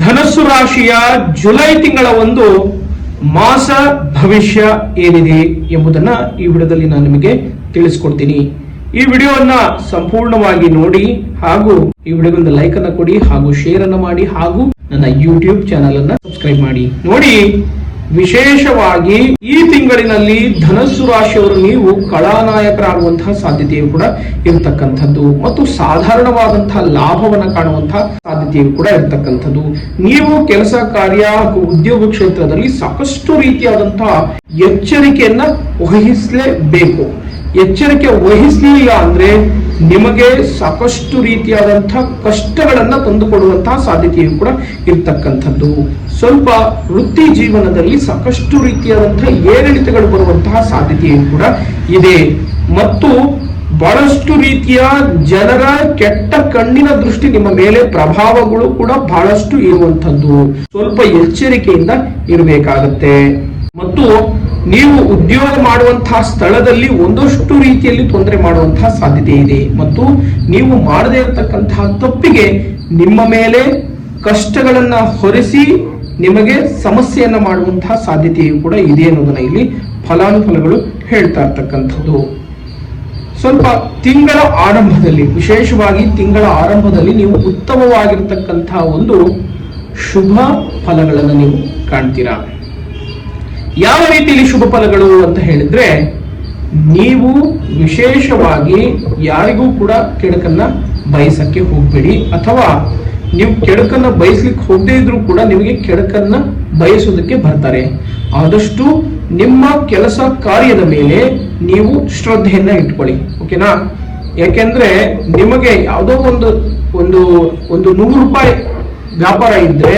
ಧನಸ್ಸು ರಾಶಿಯ ಜುಲೈ ತಿಂಗಳ ಒಂದು ಮಾಸ ಭವಿಷ್ಯ ಏನಿದೆ ಎಂಬುದನ್ನ ಈ ವಿಡಿಯೋದಲ್ಲಿ ನಾನು ನಿಮಗೆ ತಿಳಿಸ್ಕೊಡ್ತೀನಿ. ಈ ವಿಡಿಯೋವನ್ನ ಸಂಪೂರ್ಣವಾಗಿ ನೋಡಿ ಹಾಗೂ ಈ ವಿಡಿಯೋಗೊಂದು ಲೈಕ್ ಅನ್ನ ಕೊಡಿ ಹಾಗೂ ಶೇರ್ ಅನ್ನ ಮಾಡಿ ಹಾಗೂ ನನ್ನ ಯೂಟ್ಯೂಬ್ ಚಾನಲ್ ಅನ್ನ ಸಬ್ಸ್ಕ್ರೈಬ್ ಮಾಡಿ. ನೋಡಿ ವಿಶೇಷವಾಗಿ ಈ ತಿಂಗಳಿನಲ್ಲಿ ಧನಸ್ಸು ರಾಶಿಯವರು ನೀವು ಕಳಾನಾಯಕರಾಗುವಂತಹ ಸಾಧ್ಯತೆಯು ಕೂಡ ಇರತಕ್ಕಂಥದ್ದು ಮತ್ತು ಸಾಧಾರಣವಾದಂತಹ ಲಾಭವನ್ನು ಕಾಣುವಂತಹ ಸಾಧ್ಯತೆಯು ಕೂಡ ಇರತಕ್ಕಂಥದ್ದು. ನೀವು ಕೆಲಸ, ಕಾರ್ಯ ಹಾಗೂ ಉದ್ಯೋಗ ಕ್ಷೇತ್ರದಲ್ಲಿ ಸಾಕಷ್ಟು ರೀತಿಯಾದಂತಹ ಎಚ್ಚರಿಕೆಯನ್ನ ವಹಿಸಲೇಬೇಕು. ಎಚ್ಚರಿಕೆ ವಹಿಸಲಿಲ್ಲ ಅಂದ್ರೆ ನಿಮಗೆ ಸಾಕಷ್ಟು ರೀತಿಯಾದಂತಹ ಕಷ್ಟಗಳನ್ನ ತಂದುಕೊಡುವಂತಹ ಸಾಧ್ಯತೆಯು ಕೂಡ ಇರ್ತಕ್ಕಂಥದ್ದು. ಸ್ವಲ್ಪ ವೃತ್ತಿ ಜೀವನದಲ್ಲಿ ಸಾಕಷ್ಟು ರೀತಿಯಾದಂತಹ ಏರಿಳಿತಗಳು ಬರುವಂತಹ ಸಾಧ್ಯತೆಯು ಕೂಡ ಇದೆ. ಮತ್ತು ಬಹಳಷ್ಟು ರೀತಿಯ ಜನರ ಕೆಟ್ಟ ಕಣ್ಣಿನ ದೃಷ್ಟಿ ನಿಮ್ಮ ಮೇಲೆ ಪ್ರಭಾವಗಳು ಕೂಡ ಬಹಳಷ್ಟು ಇರುವಂತದ್ದು ಸ್ವಲ್ಪ ಎಚ್ಚರಿಕೆಯಿಂದ ಇರಬೇಕಾಗತ್ತೆ. ಮತ್ತು ನೀವು ಉದ್ಯೋಗ ಮಾಡುವಂತಹ ಸ್ಥಳದಲ್ಲಿ ಒಂದಷ್ಟು ರೀತಿಯಲ್ಲಿ ತೊಂದರೆ ಮಾಡುವಂತಹ ಸಾಧ್ಯತೆ ಇದೆ. ಮತ್ತು ನೀವು ಮಾಡದೇ ಇರತಕ್ಕಂತಹ ತಪ್ಪಿಗೆ ನಿಮ್ಮ ಮೇಲೆ ಕಷ್ಟಗಳನ್ನ ಹೊರಿಸಿ ನಿಮಗೆ ಸಮಸ್ಯೆಯನ್ನ ಮಾಡುವಂತಹ ಸಾಧ್ಯತೆಯು ಕೂಡ ಇದೆ ಅನ್ನೋದನ್ನ ಇಲ್ಲಿ ಫಲಾನುಫಲಗಳು ಹೇಳ್ತಾ ಇರ್ತಕ್ಕಂಥದ್ದು. ಸ್ವಲ್ಪ ತಿಂಗಳ ಆರಂಭದಲ್ಲಿ, ವಿಶೇಷವಾಗಿ ತಿಂಗಳ ಆರಂಭದಲ್ಲಿ ನೀವು ಉತ್ತಮವಾಗಿರ್ತಕ್ಕಂತಹ ಒಂದು ಶುಭ ಫಲಗಳನ್ನು ನೀವು ಕಾಣ್ತೀರಾ? ಯಾವ ರೀತಿಯಲ್ಲಿ ಶುಭ ಫಲಗಳು ಅಂತ ಹೇಳಿದ್ರೆ, ನೀವು ವಿಶೇಷವಾಗಿ ಯಾರಿಗೂ ಕೂಡ ಕೆಡಕನ್ನ ಬಯಸಕ್ಕೆ ಹೋಗ್ಬೇಡಿ. ಅಥವಾ ನೀವು ಕೆಡಕನ್ನ ಬಯಸ್ಲಿಕ್ಕೆ ಹೋಗದೇ ಇದ್ರೂ ಕೂಡ ನಿಮಗೆ ಕೆಡಕನ್ನ ಬಯಸೋದಕ್ಕೆ ಬರ್ತಾರೆ. ಆದಷ್ಟು ನಿಮ್ಮ ಕೆಲಸ ಕಾರ್ಯದ ಮೇಲೆ ನೀವು ಶ್ರದ್ಧೆಯನ್ನ ಇಟ್ಕೊಳ್ಳಿ. ಓಕೆನಾ? ಯಾಕೆಂದ್ರೆ ನಿಮಗೆ ಯಾವುದೋ ಒಂದು ಒಂದು ಒಂದು ನೂರು ರೂಪಾಯಿ ವ್ಯಾಪಾರ ಇದ್ರೆ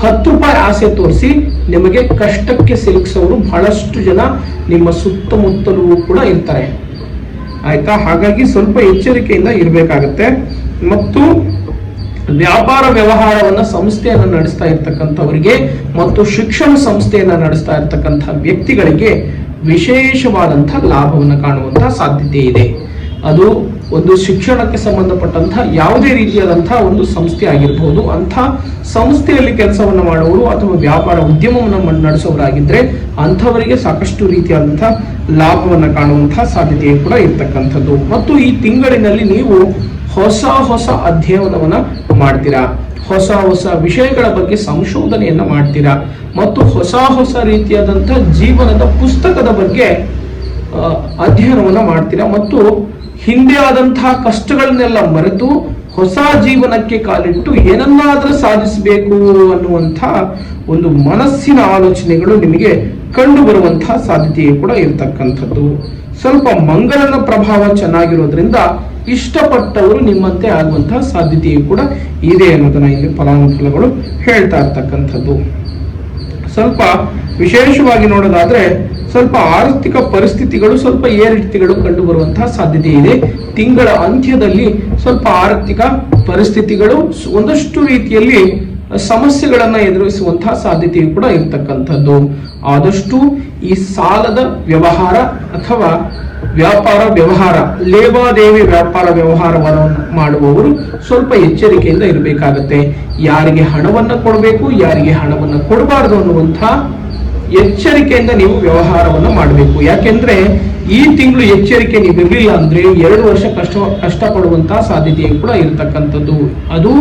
ಹತ್ತು ರೂಪಾಯಿ ಆಸೆ ತೋರಿಸಿ ನಿಮಗೆ ಕಷ್ಟಕ್ಕೆ ಸಿಲುಕಿಸೋರು ಬಹಳಷ್ಟು ಜನ ನಿಮ್ಮ ಸುತ್ತಮುತ್ತಲೂ ಕೂಡ ಇರ್ತಾರೆ. ಆಯ್ತಾ? ಹಾಗಾಗಿ ಸ್ವಲ್ಪ ಎಚ್ಚರಿಕೆಯಿಂದ ಇರಬೇಕಾಗತ್ತೆ. ಮತ್ತು ವ್ಯಾಪಾರ ವ್ಯವಹಾರವನ್ನ ಸಂಸ್ಥೆಯನ್ನ ನಡೆಸ್ತಾ ಇರ್ತಕ್ಕಂಥವರಿಗೆ ಮತ್ತು ಶಿಕ್ಷಣ ಸಂಸ್ಥೆಯನ್ನ ನಡೆಸ್ತಾ ಇರ್ತಕ್ಕಂಥ ವ್ಯಕ್ತಿಗಳಿಗೆ ವಿಶೇಷವಾದಂಥ ಲಾಭವನ್ನು ಕಾಣುವಂತಹ ಸಾಧ್ಯತೆ ಇದೆ. ಅದು ಒಂದು ಶಿಕ್ಷಣಕ್ಕೆ ಸಂಬಂಧಪಟ್ಟಂತಹ ಯಾವುದೇ ರೀತಿಯಾದಂತಹ ಒಂದು ಸಂಸ್ಥೆ ಆಗಿರಬಹುದು ಅಂಥ ಸಂಸ್ಥೆಯಲ್ಲಿ ಕೆಲಸವನ್ನು ಮಾಡುವವರು ಅಥವಾ ವ್ಯಾಪಾರ ಉದ್ಯಮವನ್ನು ನಡೆಸೋರಾಗಿದ್ರೆ ಅಂಥವರಿಗೆ ಸಾಕಷ್ಟು ರೀತಿಯಾದಂತಹ ಲಾಭವನ್ನು ಕಾಣುವಂತಹ ಸಾಧ್ಯತೆ ಕೂಡ ಇರ್ತಕ್ಕಂಥದ್ದು. ಮತ್ತು ಈ ತಿಂಗಳಿನಲ್ಲಿ ನೀವು ಹೊಸ ಹೊಸ ಅಧ್ಯಯನವನ್ನ ಮಾಡ್ತೀರಾ? ಹೊಸ ಹೊಸ ವಿಷಯಗಳ ಬಗ್ಗೆ ಸಂಶೋಧನೆಯನ್ನ ಮಾಡ್ತೀರಾ? ಮತ್ತು ಹೊಸ ಹೊಸ ರೀತಿಯಾದಂತಹ ಜೀವನದ ಪುಸ್ತಕದ ಬಗ್ಗೆ ಅಧ್ಯಯನವನ್ನ ಮಾಡ್ತೀರಾ? ಮತ್ತು ಹಿಂದೆ ಆದಂತಹ ಕಷ್ಟಗಳನ್ನೆಲ್ಲ ಮರೆತು ಹೊಸ ಜೀವನಕ್ಕೆ ಕಾಲಿಟ್ಟು ಏನನ್ನಾದರೂ ಸಾಧಿಸಬೇಕು ಅನ್ನುವಂಥ ಒಂದು ಮನಸ್ಸಿನ ಆಲೋಚನೆಗಳು ನಿಮಗೆ ಕಂಡು ಬರುವಂತಹ ಸಾಧ್ಯತೆಯು ಕೂಡ ಇರತಕ್ಕಂಥದ್ದು. ಸ್ವಲ್ಪ ಮಂಗಳನ ಪ್ರಭಾವ ಚೆನ್ನಾಗಿರೋದ್ರಿಂದ ಇಷ್ಟಪಟ್ಟವರು ನಿಮ್ಮಂತೆ ಆಗುವಂತಹ ಸಾಧ್ಯತೆಯು ಕೂಡ ಇದೆ ಅನ್ನೋದನ್ನ ಇಲ್ಲಿ ಫಲಾನುಫಲಗಳು ಹೇಳ್ತಾ ಇರ್ತಕ್ಕಂಥದ್ದು. ಸ್ವಲ್ಪ ವಿಶೇಷವಾಗಿ ನೋಡೋದಾದ್ರೆ ಸ್ವಲ್ಪ ಆರ್ಥಿಕ ಪರಿಸ್ಥಿತಿಗಳು, ಸ್ವಲ್ಪ ಏರಿಳಿತಗಳು ಕಂಡು ಬರುವಂತಹ ಸಾಧ್ಯತೆ ಇದೆ. ತಿಂಗಳ ಅಂತ್ಯದಲ್ಲಿ ಸ್ವಲ್ಪ ಆರ್ಥಿಕ ಪರಿಸ್ಥಿತಿಗಳು ಒಂದಷ್ಟು ರೀತಿಯಲ್ಲಿ ಸಮಸ್ಯೆಗಳನ್ನ ಎದುರಿಸುವಂತಹ ಸಾಧ್ಯತೆಯು ಕೂಡ ಇರ್ತಕ್ಕಂಥದ್ದು. ಆದಷ್ಟು ಈ ಸಾಲದ ವ್ಯವಹಾರ ಅಥವಾ ವ್ಯಾಪಾರ ವ್ಯವಹಾರ, ಲೇವಾದೇವಿ ವ್ಯಾಪಾರ ವ್ಯವಹಾರವನ್ನು ಮಾಡುವವರು ಸ್ವಲ್ಪ ಎಚ್ಚರಿಕೆಯಿಂದ ಇರಬೇಕಾಗತ್ತೆ. ಯಾರಿಗೆ ಹಣವನ್ನು ಕೊಡಬೇಕು, ಯಾರಿಗೆ ಹಣವನ್ನು ಕೊಡಬಾರದು ಅನ್ನುವಂತಹ ಎಚ್ಚರಿಕೆಯಿಂದ ನೀವು ವ್ಯವಹಾರವನ್ನು ಮಾಡಬೇಕು. ಯಾಕೆಂದ್ರೆ ಈ ತಿಂಗಳು ಎಚ್ಚರಿಕೆ ನೀವು ಇರಲಿಲ್ಲ ಅಂದ್ರೆ ಎರಡು ವರ್ಷ ಕಷ್ಟ, ಕಷ್ಟಪಡುವಂತಹ ಸಾಧ್ಯತೆಯು ಕೂಡ ಇರತಕ್ಕಂಥದ್ದು. ಅದು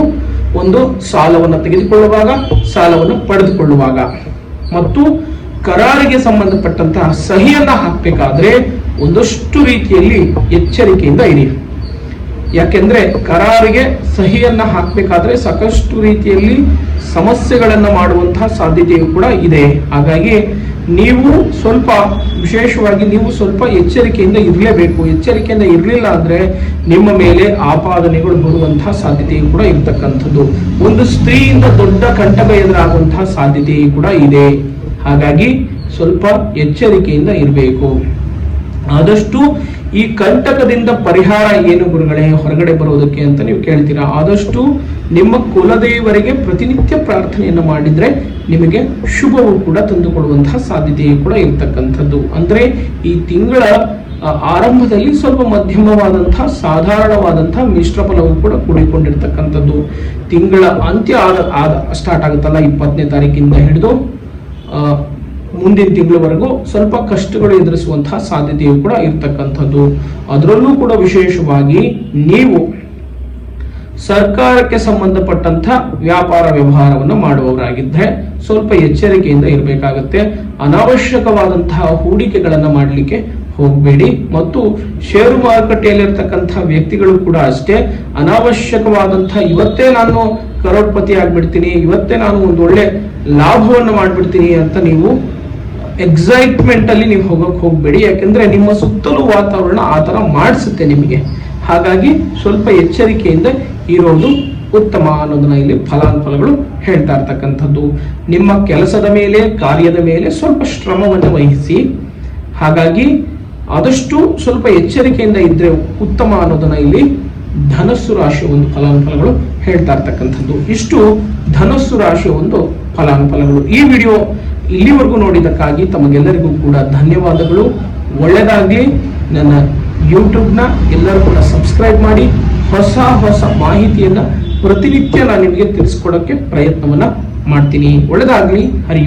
ಒಂದು ಸಾಲವನ್ನು ತೆಗೆದುಕೊಳ್ಳುವಾಗ, ಸಾಲವನ್ನು ಪಡೆದುಕೊಳ್ಳುವಾಗ. ಮತ್ತು ಕರಾರಿಗೆ ಸಂಬಂಧಪಟ್ಟಂತಹ ಸಹಿಯನ್ನ ಹಾಕಬೇಕಾದ್ರೆ ಒಂದಷ್ಟು ರೀತಿಯಲ್ಲಿ ಎಚ್ಚರಿಕೆಯಿಂದ ಇರಿ. ಯಾಕೆಂದ್ರೆ ಕರಾರಿಗೆ ಸಹಿಯನ್ನ ಹಾಕಬೇಕಾದ್ರೆ ಸಾಕಷ್ಟು ರೀತಿಯಲ್ಲಿ ಸಮಸ್ಯೆಗಳನ್ನ ಮಾಡುವಂತಹ ಸಾಧ್ಯತೆಯು ಕೂಡ ಇದೆ. ಹಾಗಾಗಿ ನೀವು ಸ್ವಲ್ಪ ವಿಶೇಷವಾಗಿ ನೀವು ಸ್ವಲ್ಪ ಎಚ್ಚರಿಕೆಯಿಂದ ಇರಲೇಬೇಕು. ಎಚ್ಚರಿಕೆಯಿಂದ ಇರಲಿಲ್ಲ ಅಂದ್ರೆ ನಿಮ್ಮ ಮೇಲೆ ಆಪಾದನೆಗಳು ಬರುವಂತಹ ಸಾಧ್ಯತೆಯು ಕೂಡ ಇರತಕ್ಕಂಥದ್ದು. ಒಂದು ಸ್ತ್ರೀಯಿಂದ ದೊಡ್ಡ ಕಂಟಕ ಎದುರಾಗುವಂತಹ ಸಾಧ್ಯತೆ ಕೂಡ ಇದೆ. ಹಾಗಾಗಿ ಸ್ವಲ್ಪ ಎಚ್ಚರಿಕೆಯಿಂದ ಇರಬೇಕು. ಆದಷ್ಟು ಈ ಕಂಟಕದಿಂದ ಪರಿಹಾರ ಏನು ಗುರುಗಳೇ, ಹೊರಗಡೆ ಬರೋದಕ್ಕೆ ಅಂತ ನೀವು ಕೇಳ್ತೀರಾ? ಆದಷ್ಟು ನಿಮ್ಮ ಕುಲದೇವರಿಗೆ ಪ್ರತಿನಿತ್ಯ ಪ್ರಾರ್ಥನೆಯನ್ನು ಮಾಡಿದರೆ ನಿಮಗೆ ಶುಭವು ಕೂಡ ತಂದುಕೊಡುವಂತಹ ಸಾಧ್ಯತೆಯು ಕೂಡ ಇರ್ತಕ್ಕಂಥದ್ದು. ಅಂದರೆ ಈ ತಿಂಗಳ ಆರಂಭದಲ್ಲಿ ಸ್ವಲ್ಪ ಮಧ್ಯಮವಾದಂತಹ ಸಾಧಾರಣವಾದಂತಹ ಮಿಶ್ರ ಫಲವು ಕೂಡ ಕೂಡಿಕೊಂಡಿರ್ತಕ್ಕಂಥದ್ದು. ತಿಂಗಳ ಅಂತ್ಯ ಆದ ಆದ ಸ್ಟಾರ್ಟ್ ಆಗುತ್ತಲ್ಲ, ಇಪ್ಪತ್ತನೇ ತಾರೀಕಿಂದ ಹಿಡಿದು ಮುಂದಿನ ತಿಂಗಳವರೆಗೂ ಸ್ವಲ್ಪ ಕಷ್ಟಗಳು ಎದುರಿಸುವಂತಹ ಸಾಧ್ಯತೆಯು ಕೂಡ ಇರ್ತಕ್ಕಂಥದ್ದು. ಅದರಲ್ಲೂ ಕೂಡ ವಿಶೇಷವಾಗಿ ನೀವು ಸರ್ಕಾರಕ್ಕೆ ಸಂಬಂಧಪಟ್ಟಂತ ವ್ಯಾಪಾರ ವ್ಯವಹಾರವನ್ನು ಮಾಡುವವರಾಗಿದ್ದರೆ ಸ್ವಲ್ಪ ಎಚ್ಚರಿಕೆಯಿಂದ ಇರಬೇಕಾಗುತ್ತೆ. ಅನಾವಶ್ಯಕವಾದಂತಹ ಹೂಡಿಕೆಗಳನ್ನು ಮಾಡಲಿಕ್ಕೆ ಹೋಗಬೇಡಿ. ಮತ್ತು ಷೇರು ಮಾರುಕಟ್ಟೆಯಲ್ಲಿರ್ತಕ್ಕಂಥ ವ್ಯಕ್ತಿಗಳು ಕೂಡ ಅಷ್ಟೇ. ಅನಾವಶ್ಯಕವಾದಂತಹ ಇವತ್ತೇ ನಾನು ಕರೋಡ್ಪತಿ ಆಗ್ಬಿಡ್ತೀನಿ, ಇವತ್ತೇ ನಾನು ಒಂದು ಒಳ್ಳೆ ಲಾಭವನ್ನು ಮಾಡ್ಬಿಡ್ತೀನಿ ಅಂತ ನೀವು ಎಕ್ಸೈಟ್ಮೆಂಟ್ ಅಲ್ಲಿ ನೀವು ಹೋಗಕ್ ಹೋಗ್ಬೇಡಿ. ಯಾಕಂದ್ರೆ ನಿಮ್ಮ ಸುತ್ತಲೂ ವಾತಾವರಣ ಆ ತರ ಮಾಡಿಸುತ್ತೆ ನಿಮಗೆ. ಹಾಗಾಗಿ ಸ್ವಲ್ಪ ಎಚ್ಚರಿಕೆಯಿಂದ ಇರೋದು ಉತ್ತಮ ಅನ್ನೋದನ್ನ ಇಲ್ಲಿ ಫಲಾನುಫಲಗಳು ಹೇಳ್ತಾ ಇರ್ತಕ್ಕಂಥದ್ದು. ನಿಮ್ಮ ಕೆಲಸದ ಮೇಲೆ, ಕಾರ್ಯದ ಮೇಲೆ ಸ್ವಲ್ಪ ಶ್ರಮವನ್ನು ವಹಿಸಿ. ಹಾಗಾಗಿ ಆದಷ್ಟು ಸ್ವಲ್ಪ ಎಚ್ಚರಿಕೆಯಿಂದ ಇದ್ರೆ ಉತ್ತಮ ಅನ್ನೋದನ್ನ ಇಲ್ಲಿ ಧನಸ್ಸು ರಾಶಿಯ ಒಂದು ಫಲಾನುಫಲಗಳು ಹೇಳ್ತಾ ಇರ್ತಕ್ಕಂಥದ್ದು. ಇಷ್ಟು ಧನಸ್ಸು ರಾಶಿಯ ಒಂದು ಫಲಾನುಫಲಗಳು ಈ ವಿಡಿಯೋ ಇಲ್ಲಿವರೆಗೂ ನೋಡಿದ್ದಕ್ಕಾಗಿ ತಮಗೆಲ್ಲರಿಗೂ ಕೂಡ ಧನ್ಯವಾದಗಳು. ಒಳ್ಳೆಯದಾಗಲಿ ನನ್ನ ಯೂಟ್ಯೂಬ್ನ ಎಲ್ಲರೂ ಕೂಡ ಸಬ್ಸ್ಕ್ರೈಬ್ ಮಾಡಿ ಹೊಸ ಹೊಸ ಮಾಹಿತಿಯನ್ನು ಪ್ರತಿನಿತ್ಯ ನಾನು ನಿಮಗೆ ತಿಳಿಸ್ಕೊಡೋಕ್ಕೆ ಪ್ರಯತ್ನವನ್ನು ಮಾಡ್ತೀನಿ. ಒಳ್ಳೆಯದಾಗಲಿ ಹರಿ